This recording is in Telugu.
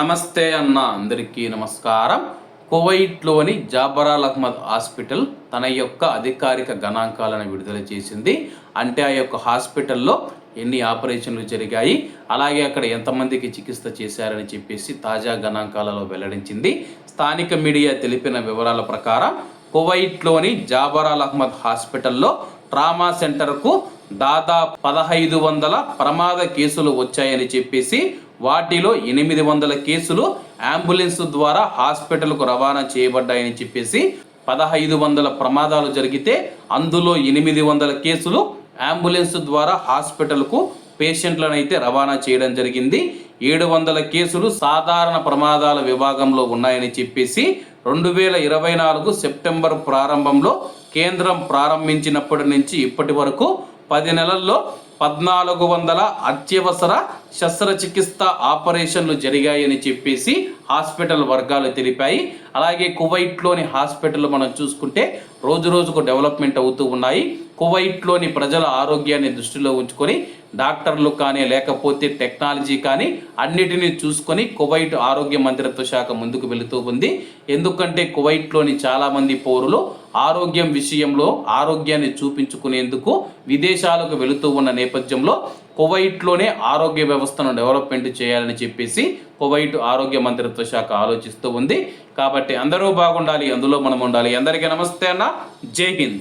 నమస్తే అన్న అందరికీ నమస్కారం. కువైట్లోని జాబరాల్ అహ్మద్ హాస్పిటల్ తన యొక్క అధికారిక గణాంకాలను విడుదల చేసింది. అంటే ఆ యొక్క హాస్పిటల్లో ఎన్ని ఆపరేషన్లు జరిగాయి అలాగే అక్కడ ఎంతమందికి చికిత్స చేశారని చెప్పేసి తాజా గణాంకాలలో వెల్లడించింది. స్థానిక మీడియా తెలిపిన వివరాల ప్రకారం కువైట్లోని జాబరాల్ అహ్మద్ హాస్పిటల్లో ట్రామా సెంటర్కు దాదాపు పదహైదు వందల ప్రమాద కేసులు వచ్చాయని చెప్పేసి వాటిలో ఎనిమిది వందల కేసులు అంబులెన్స్ ద్వారా హాస్పిటల్కు రవాణా చేయబడ్డాయని చెప్పేసి పదహైదు వందల ప్రమాదాలు జరిగితే అందులో ఎనిమిది వందల కేసులు అంబులెన్స్ ద్వారా హాస్పిటల్కు పేషెంట్లను అయితే రవాణా చేయడం జరిగింది. ఏడు వందల కేసులు సాధారణ ప్రమాదాల విభాగంలో ఉన్నాయని చెప్పేసి రెండు వేల ఇరవై నాలుగు సెప్టెంబర్ ప్రారంభంలో కేంద్రం ప్రారంభించినప్పటి నుంచి ఇప్పటి వరకు పది నెలల్లో పద్నాలుగు వందల అత్యవసర శస్త్రచికిత్స ఆపరేషన్లు జరిగాయని చెప్పేసి హాస్పిటల్ వర్గాలు తెలిపాయి. అలాగే కువైట్లోని హాస్పిటల్ మనం చూసుకుంటే రోజు రోజుకు డెవలప్మెంట్ అవుతూ ఉన్నాయి. కువైట్లోని ప్రజల ఆరోగ్యాన్ని దృష్టిలో ఉంచుకొని డాక్టర్లు కానీ లేకపోతే టెక్నాలజీ కానీ అన్నిటినీ చూసుకొని కువైట్ ఆరోగ్య మంత్రిత్వ శాఖ ముందుకు వెళుతూ ఉంది. ఎందుకంటే కువైట్లోని చాలామంది పౌరులు ఆరోగ్యం విషయంలో ఆరోగ్యాన్ని చూపించుకునేందుకు విదేశాలకు వెళుతూ ఉన్న నేపథ్యంలో కువైట్లోనే ఆరోగ్య వ్యవస్థను డెవలప్మెంట్ చేయాలని చెప్పేసి కువైట్ ఆరోగ్య మంత్రిత్వ శాఖ ఆలోచిస్తూ ఉంది. కాబట్టి అందరూ బాగుండాలి అందులో మనం ఉండాలి. అందరికీ నమస్తే అన్న. జై హింద్.